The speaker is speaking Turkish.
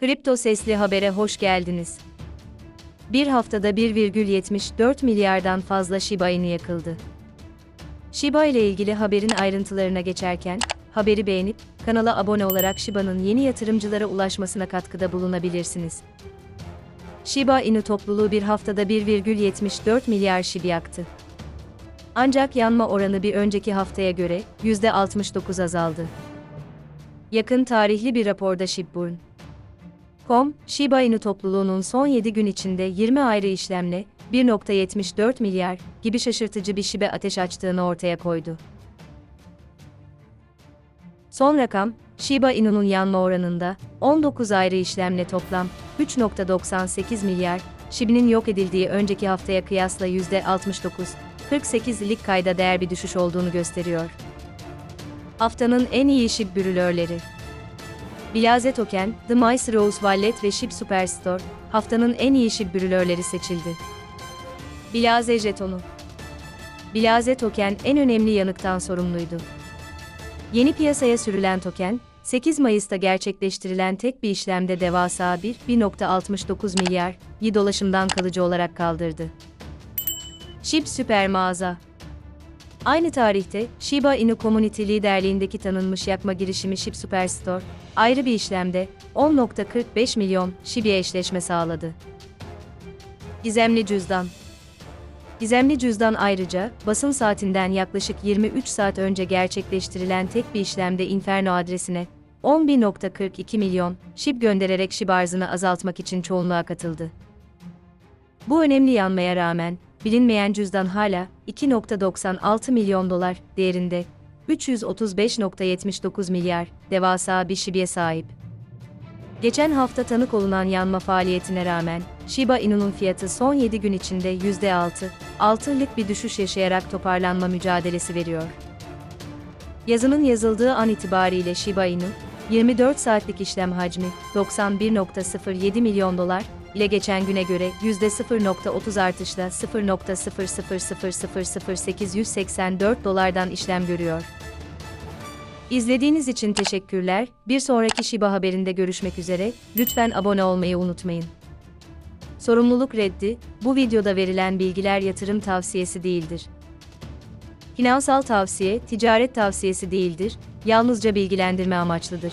Kripto Sesli Haber'e hoş geldiniz. Bir haftada 1,74 milyardan fazla Shiba Inu yakıldı. Shiba ile ilgili haberin ayrıntılarına geçerken, haberi beğenip, kanala abone olarak Shiba'nın yeni yatırımcılara ulaşmasına katkıda bulunabilirsiniz. Shiba Inu topluluğu bir haftada 1,74 milyar Shiba yaktı. Ancak yanma oranı bir önceki haftaya göre %69 azaldı. Yakın tarihli bir raporda Shibburn, Com, Shiba Inu topluluğunun son 7 gün içinde 20 ayrı işlemle 1.74 milyar gibi şaşırtıcı bir şibe ateş açtığını ortaya koydu. Son rakam, Shiba Inu'nun yanma oranında 19 ayrı işlemle toplam 3.98 milyar Shiba'nın yok edildiği önceki haftaya kıyasla %69, 48'lik kayda değer bir düşüş olduğunu gösteriyor. Haftanın en iyi Shib bürülörleri Bilaze Token, The Mice Rose Wallet ve Ship Superstore, haftanın en iyi Shib bürülörleri seçildi. Bilaze Jetonu Bilaze Token en önemli yanıktan sorumluydu. Yeni piyasaya sürülen token, 8 Mayıs'ta gerçekleştirilen tek bir işlemde devasa bir 1.69 milyar yi dolaşımdan kalıcı olarak kaldırdı. Shib Süper Mağaza Aynı tarihte, Shiba Inu Community liderliğindeki tanınmış yakma girişimi Shib Superstore, ayrı bir işlemde 10.45 milyon Shiba'ya eşleşme sağladı. Gizemli Cüzdan Gizemli cüzdan ayrıca, basın saatinden yaklaşık 23 saat önce gerçekleştirilen tek bir işlemde Inferno adresine 11.42 milyon şib göndererek şib arzını azaltmak için çoğunluğa katıldı. Bu önemli yanmaya rağmen, bilinmeyen cüzdan hala 2.96 milyon dolar değerinde 335.79 milyar devasa bir şibiye sahip. Geçen hafta tanık olunan yanma faaliyetine rağmen, Shiba Inu'nun fiyatı son 7 gün içinde %6, 6'lık bir düşüş yaşayarak toparlanma mücadelesi veriyor. Yazının yazıldığı an itibariyle Shiba Inu, 24 saatlik işlem hacmi 91.07 milyon dolar ile geçen güne göre %0.30 artışla 0.0000884 dolardan işlem görüyor. İzlediğiniz için teşekkürler. Bir sonraki Shiba haberinde görüşmek üzere. Lütfen abone olmayı unutmayın. Sorumluluk reddi, bu videoda verilen bilgiler yatırım tavsiyesi değildir. Finansal tavsiye, ticaret tavsiyesi değildir, yalnızca bilgilendirme amaçlıdır.